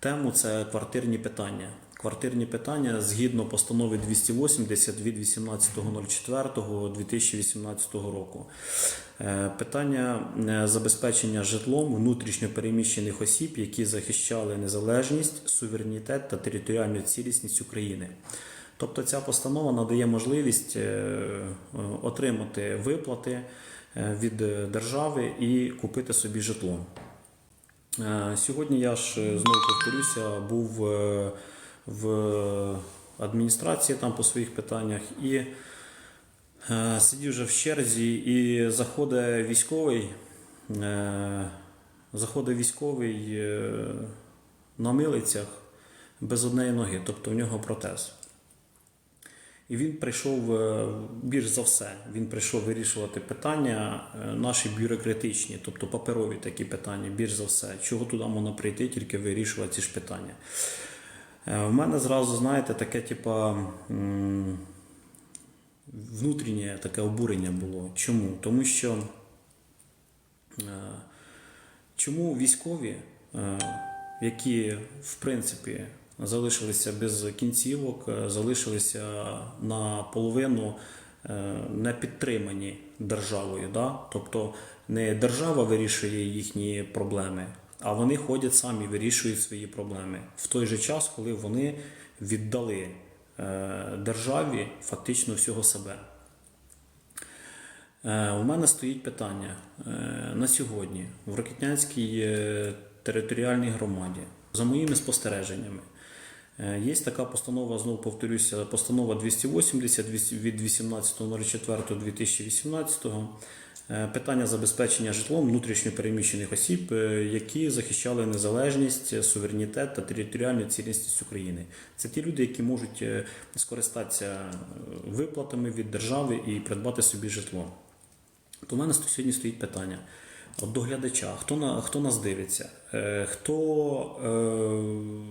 тему це квартирні питання. Квартирні питання згідно постанови 280 від 18.04.2018 року. Е, Питання е, забезпечення житлом внутрішньо переміщених осіб, які захищали незалежність, суверенітет та територіальну цілісність України. Тобто ця постанова надає можливість е, отримати виплати від держави і купити собі житло. Е, Сьогодні я ж е, знову повторюся, був е, в адміністрації там по своїх питаннях і сидів вже в черзі, і заходить військовий, заходить військовий на милицях без однієї ноги, тобто в нього протез. І він прийшов е, більш за все. Він прийшов вирішувати питання е, наші бюрократичні, тобто паперові такі питання, більш за все. Чого туди можна прийти, тільки вирішувати ці ж питання. Е, У мене зразу, знаєте, таке, типа, внутрішнє таке обурення було. Чому? Тому що е, чому військові, е, які в принципі залишилися без кінцівок, е, залишилися наполовину е, не підтримані державою. Да? Тобто не держава вирішує їхні проблеми, а вони ходять самі вирішують свої проблеми в той же час, коли вони віддали е, державі фактично всього себе. У мене стоїть питання на сьогодні в Рокітнянській е, територіальній громаді. За моїми спостереженнями, є така постанова, знову повторюся, постанова 280 від 18.04.2018. Е, Питання забезпечення житлом внутрішньо переміщених осіб, е, які захищали незалежність, суверенітет та територіальну цілісність України. Це ті люди, які можуть е, скористатися е, виплатами від держави і придбати собі житло. То в мене сьогодні стоїть питання. От до глядача, хто, на, хто нас дивиться, е, хто, е,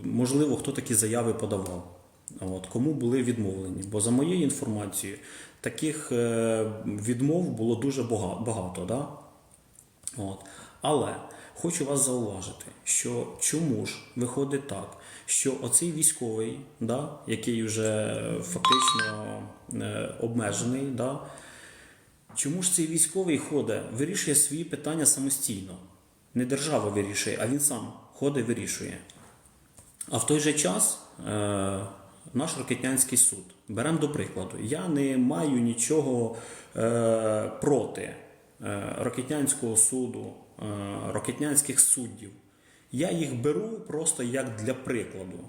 можливо, хто такі заяви подавав, От, кому були відмовлені. Бо за моєю інформацією, таких е, відмов було дуже бага- багато. Да? От. Але хочу вас зауважити, що чому ж виходить так, що оцей військовий, да, який вже фактично обмежений, да, Чому ж цей військовий ходить, вирішує свої питання самостійно? Не держава вирішує, а він сам ходить, вирішує. А в той же час е, наш Рокетнянський суд, беремо до прикладу, я не маю нічого е, проти е, Рокетнянського суду, е, рокетнянських суддів. Я їх беру просто як для прикладу.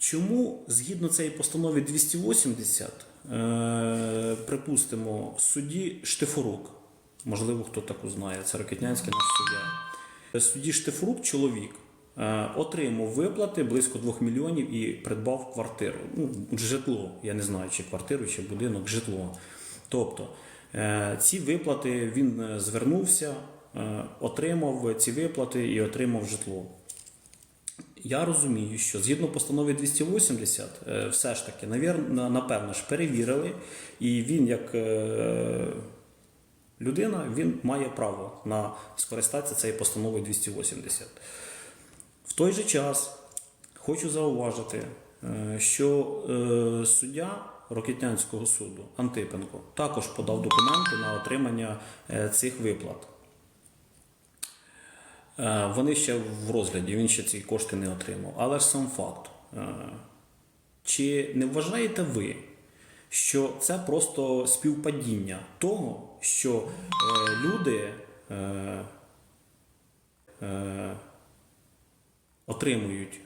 Чому згідно цієї постанови 280, е, припустимо, судді Штифорук, можливо, хто таку знає, це Рокетнянський наш суддя. Судді Штифорук, чоловік, е, отримав виплати близько 2 мільйонів і придбав квартиру. Ну, житло, я не знаю, чи квартиру, чи будинок, житло. Тобто е, ці виплати він е, звернувся, е, отримав ці виплати і отримав житло. Я розумію, що згідно постанови 280, е, все ж таки, напевно ж, перевірили, і він, як е, людина, він має право на скористатися цією постановою 280. В той же час хочу зауважити, е, що суддя Рокетнянського суду Антипенко також подав документи на отримання цих виплат. Е, Вони ще в розгляді, він ще ці кошти не отримав. Але ж сам факт. е, Чи не вважаєте ви, що це просто співпадіння того, що е, люди отримують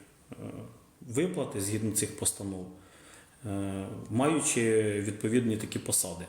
виплати згідно цих постанов, маючи відповідні такі посади?